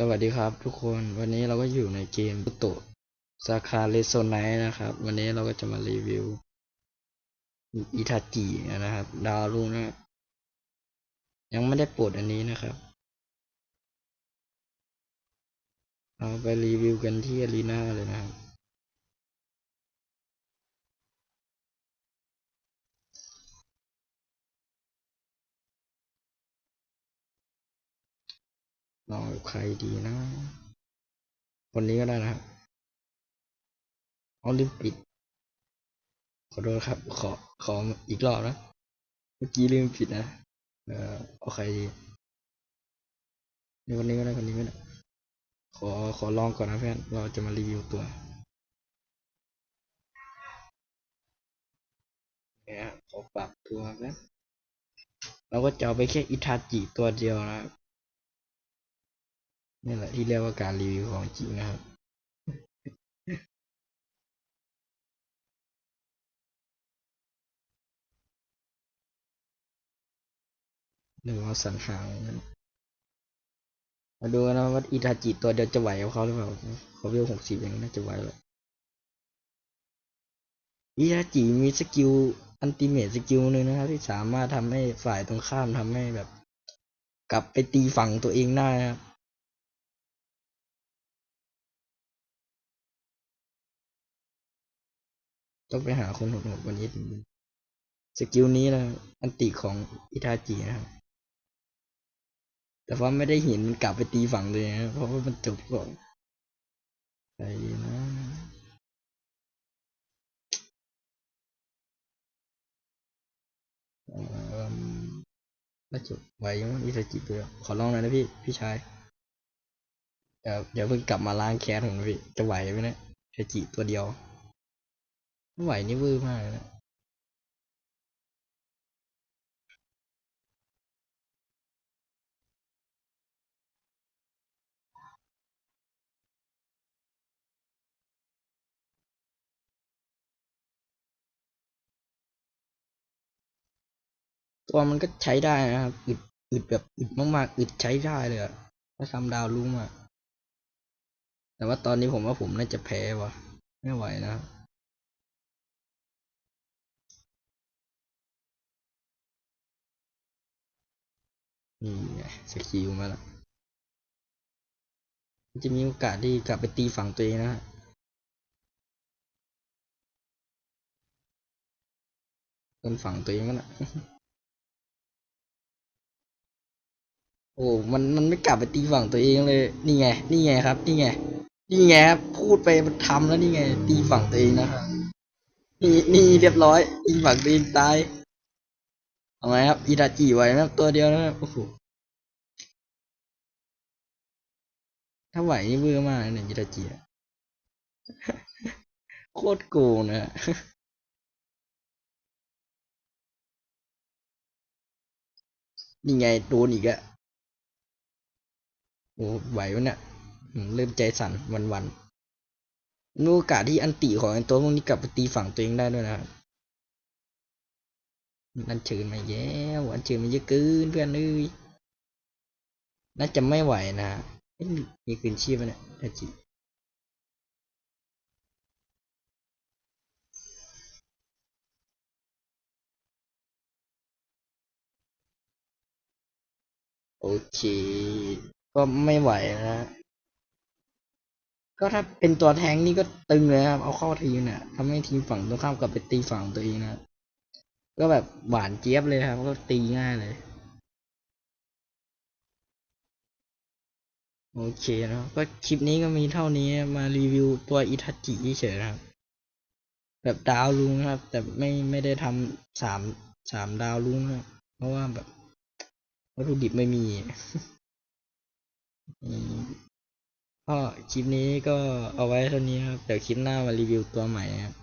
สวัสดีครับทุกคนวันนี้เราก็อยู่ในเกมบุโตะสาขาเลโซไนนะครับ วันนี้เราก็จะมารีวิวอิทาจินะครับ ดาวรุ่งนะยังไม่ได้ปลดอันนี้นะครับ เราไปรีวิวกันที่อารีนาเลยนะครับ ลองใครดีนะ คนนี้ก็ได้นะครับเอาลืมปิดขอโทษครับ ขอขออีกรอบนะ เมื่อกี้ลืมปิดนะ เออเอาใครดีนี่คนนี้ก็ได้คนนี้ก็ได้ขอขอลองก่อนนะเพื่อนเราจะมารีวิวตัวเนี่ยขอปรับตัวนะเราก็จะเอาไปแค่อิทาจิตัวเดียวนะครับ นี่แหละที่เรียกว่าการรีวิวของจริงนะครับหรือว่าสันหางนั้นมาดูนะว่าอิทาจิตัวเดียวจะไหวกับเขาหรือเปล่าเขาเวลหกสิบอย่างนี้น่าจะไหวเลยอิทาจิมีสกิลอันติเมตสกิลหนึ่งนะครับ ที่สามารถทำให้ฝ่ายตรงข้ามทำให้แบบ กลับไปตีฝั่งตัวเองได้ครับ ต้องไปหาคนโหดๆวันนี้ถึงสกิลนี้นะอันติของอิทาจินะครับแต่ว่าไม่ได้เห็นมันกลับไปตีฝั่งเลยนะเพราะว่ามันจบก่อนใครนะน่าจะไหวยังอิทาจิตัวขอลองหน่อยนะพี่พี่ชายเดี๋ยวเดี๋ยวเพิ่งกลับมาล้างแค้นผมนะพี่จะไหวไหมเนะอิทาจิตัวเดียว ไม่ไหวนี่วอร์มากเลยตัวมันก็ใช้ได้นะครับ อึด อึดแบบอึดมากๆ อึดใช้ได้เลยอะถ้าทำดาวรุ่งอะแต่ว่าตอนนี้ผมว่าผมน่าจะแพ้วะไม่ไหวนะ นี่ไงสกิลมาแล้วจะมีโอกาสที่กลับไปตีฝั่งตัวเองนะฮะโดนฝั่งตัวเองนะโอ้ มัน มันไม่กลับไปตีฝั่งตัวเองเลย นี่ไง นี่ไงครับ นี่ไง นี่ไงครับ พูดไปมันทำแล้วนี่ไง ตีฝั่งตัวเองนะครับ นี่ นี่เรียบร้อย ตีฝั่งตัวเองตาย เอาไงครับอิดาจิไหวไหมครับตัวเดียวนะครับโอ้โหถ้าไหวนี่เบื่อมากเลยเนี่ยอิดาจิอะโคตรโกงนะนี่ไงโดนอีกอะโอ้ไหววะเนี่ยเริ่มใจสั่นวันวันมีโอกาสที่อันติของตัวพวกนี้กลับไปตีฝั่งตัวเองได้ด้วยนะครับ อันเชิญมาแย่อันเชิญมาเยอะเกินเพื่อนเอ้ยน่าจะไม่ไหวนะเอ๊ะมีคืนชีพไหมเนี่ยอาจิโอเค ก็ไม่ไหวนะก็ถ้าเป็นตัวแทงนี่ก็ตึงเลยครับ เอาเข้าทีมเนี่ยทำให้ทีมฝั่งตรงข้ามกลับไปตีฝั่งตัวเองนะ ก็แบบหวานเจี๊ยบเลยครับ ก็ตีง่ายเลย โอเคนะก็คลิปนี้ก็มีเท่านี้มารีวิวตัวอิทาจิเฉยนะครับ แบบดาวลุงนะครับ แต่ไม่ไม่ได้ทำสามสามดาวลุงนะครับเพราะว่าแบบวัตถุดิบไม่มีก็คลิปนี้ก็เอาไว้เท่านี้ครับ เดี๋ยวคลิปหน้ามารีวิวตัวใหม่ครับ